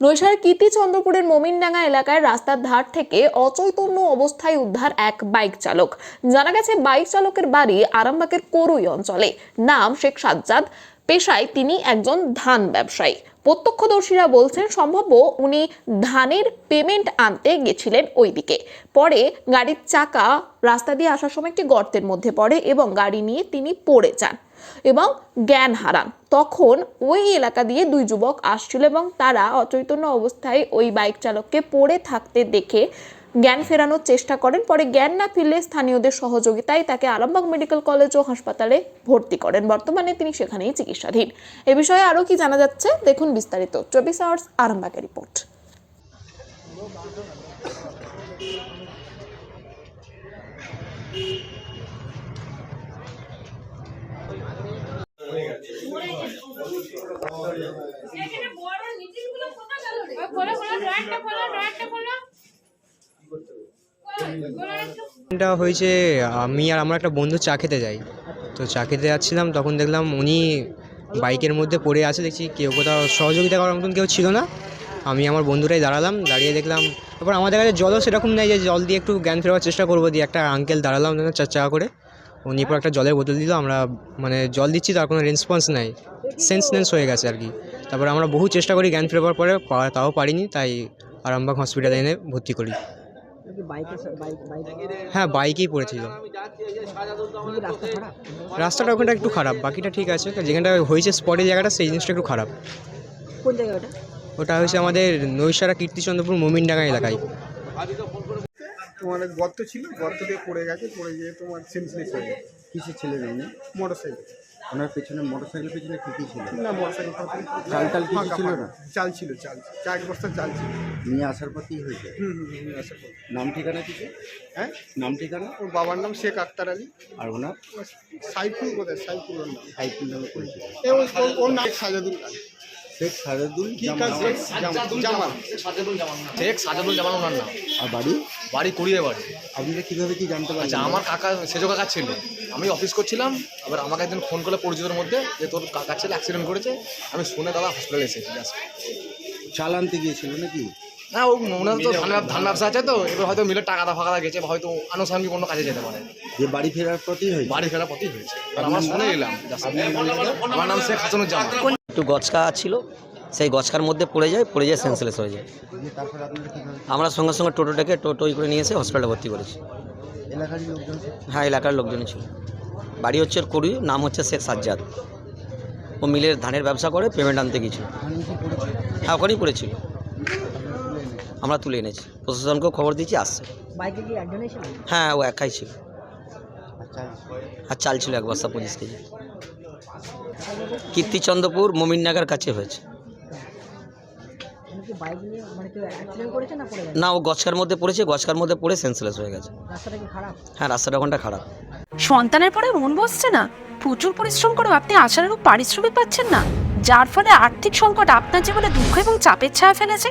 নৈশার কীর্তিচন্দ্রপুরের মোমিনডাঙ্গা এলাকায় রাস্তার ধার থেকে অচৈতন্য অবস্থায় উদ্ধার এক বাইক চালক। জানা গেছে, বাইক চালকের বাড়ি আরামবাগের করুই অঞ্চলে। নাম শেখ সাজ্জাদ। পেশায় তিনি একজন ধান ব্যবসায়ী। প্রত্যক্ষদর্শীরা বলছেন, সম্ভাব্য উনি ধানের পেমেন্ট আনতে গেছিলেন ওইদিকে। পরে গাড়ির চাকা রাস্তা দিয়ে আসার সময় একটি গর্তের মধ্যে পড়ে এবং গাড়ি নিয়ে তিনি পড়ে যান। এবং জ্ঞান হারান। তখন ওই এলাকা দিয়ে দুই যুবক আসছিল এবং তারা অচৈতন্য অবস্থায় ওই বাইক চালককে পড়ে থাকতে দেখে জ্ঞান ফেরানোর চেষ্টা করেন। পরে জ্ঞান না ফিরলে স্থানীয়দের সহযোগিতায় তাকে আরামবাগ মেডিকেল কলেজ ও হাসপাতালে ভর্তি করেন। বর্তমানে তিনি সেখানেই চিকিৎসাধীন। এ বিষয়ে আরও কি জানা যাচ্ছে? দেখুন বিস্তারিত। চব্বিশ আওয়ার্স আরামবাগের রিপোর্ট। খোলো খোলো এটা হয়েছে, আমি আর আমার একটা বন্ধু চা খেতে যাই। তো চা খেতে যাচ্ছিলাম, তখন দেখলাম উনি বাইকের মধ্যে পড়ে আছে, দেখছি কেউ কোথাও সহযোগিতা করার মতন কেউ ছিল না। আমি আমার বন্ধুরাই দাঁড়ালাম, দাঁড়িয়ে দেখলাম তারপর আমাদের কাছে জলও সেরকম নেই যে জল দিয়ে একটু জ্ঞান ফেরাবার চেষ্টা করব, দিয়ে একটা আঙ্কেল দাঁড়ালাম যেন চা চা করে। উনি পর একটা জলের বোতল দিল, আমরা মানে জল দিচ্ছি, তার কোনো রেসপন্স নাই। সেন্সনেন্স হয়ে গেছে আর কি। তারপর আমরা বহু চেষ্টা করি জ্ঞান ফেরবার পরে তাও পারিনি তাই আরামবাগ হসপিটালে এনে ভর্তি করি। হ্যাঁ বাইকেই পড়েছিল। রাস্তাটা ওখানটা একটু খারাপ বাকিটা ঠিক আছে। যেখানটা হয়েছে স্পটের জায়গাটা সেই জিনিসটা একটু খারাপ। কোন জায়গা ওটা ওটা হয়েছে আমাদের নৈশারা কীর্তিচন্দ্রপুর মোমিনডাঙ্গা এলাকায়। তোমার গর্ত ছিল গর্ত দিয়ে পড়ে গেছে পড়ে গিয়ে তোমার সেন্সলেস হয়ে গেছে। কিসে ছিলেন উনি মোটর সাইকেল ওনার পেছনে মোটরসাইকেল পেছনে কি কি ছিল? না মোটর সাইকেল চাল টাল কিছু ছিল না? চাল ছিল চাল চার বস্তা চাল ছিল। নিয়ে আসার পর কি হয়েছে? হুম হুম হুম, আশা করি। নাম ঠিকানা কিছু হ্যাঁ? নাম ঠিকানা? ওর বাবার নাম শেখ আক্তার আলী। আর ওনার? সাইফুল কোথায় সাইফুল ওর নাম। সাইকেল নামে পরিচিত। ওর- নাম সাজাদুল আলী শেখ সাজাদুল জামান। জামাল। শেখ সাজাদুল জামান ওনার নাম। আর বাড়ি? বাড়ি কুড়িয়ে বাড়ি। আপনারা কীভাবে কি জানতে আচ্ছা পারছেন আমার কাকা সেজো কাকা ছিল। আমি অফিস করছিলাম আবার আমাকে একদিন ফোন করলে পরিচিতর মধ্যে যে তোর কাকা ছেলে অ্যাক্সিডেন্ট করেছে। আমি শুনে দাদা হসপিটালে এসেছি চালানতে চাল আনতে গিয়েছিল নাকি? না ও ওনার তো ধান ব্যব- ধান ব্যবসা আছে তো এবার হয়তো মিলে টাকা দা ফাঁকা গেছে বা হয়তো আনুষঙ্গিক অন্য কাজে যেতে পারে। যে বাড়ি ফেরার পথই হয়েছে। বাড়ি ফেরার পথেই হয়েছে। আর আমরা শুনে এলাম just। আমার নাম শেখ হাসানুজ্জামান। একটু গছকা ছিল সেই গছকার মধ্যে পড়ে যায় পড়ে যায় সেন্সলেস হয়ে যায়। দিয়ে তারপর আপনারা কীভাবে আমরা সঙ্গে সঙ্গে টোটোটাকে টোটোই করে নিয়ে এসে হসপিটালে ভর্তি করেছি। এলাকার লোকজন হ্যাঁ এলাকার লোকজনই ছিল। বাড়ি হচ্ছে ওর কুড়ি নাম হচ্ছে শেখ সাজ্জাদ। ও মিলের ধানের ব্যবসা করে পেমেন্ট আনতে গিয়েছিল। ওখানে কি পড়েছে হ্যাঁ ওখানেই পড়েছিল। আমরা তুলে এনেছি। প্রশাসনকেও খবর দিয়েছি আসছে। বাইকে কি একজনই ছিল হ্যাঁ ও একাই ছিল। আর চাল ছিল এক বস্তা পঁচিশ কেজি। কীর্তিচন্দ্রপুর মোমিননাগার কাছে হয়েছে। উনি কি বাইক নিয়ে মানে করেছে না ও গছকার মধ্যে পড়েছে গছকার মধ্যে পড়ে সেন্সলেস হয়ে গেছে। রাস্তাটা কি খারাপ? হ্যাঁ রাস্তাটা ওখানটা খারাপ। সন্তানের পরে মন বসছে না। প্রচুর পরিশ্রম করেও আপনি আশানুরূপ পারিশ্রমিক পাচ্ছেন না। যার ফলে আর্থিক সংকট আপনার জীবনে দুঃখ এবং চাপের ছায়া ফেলেছে।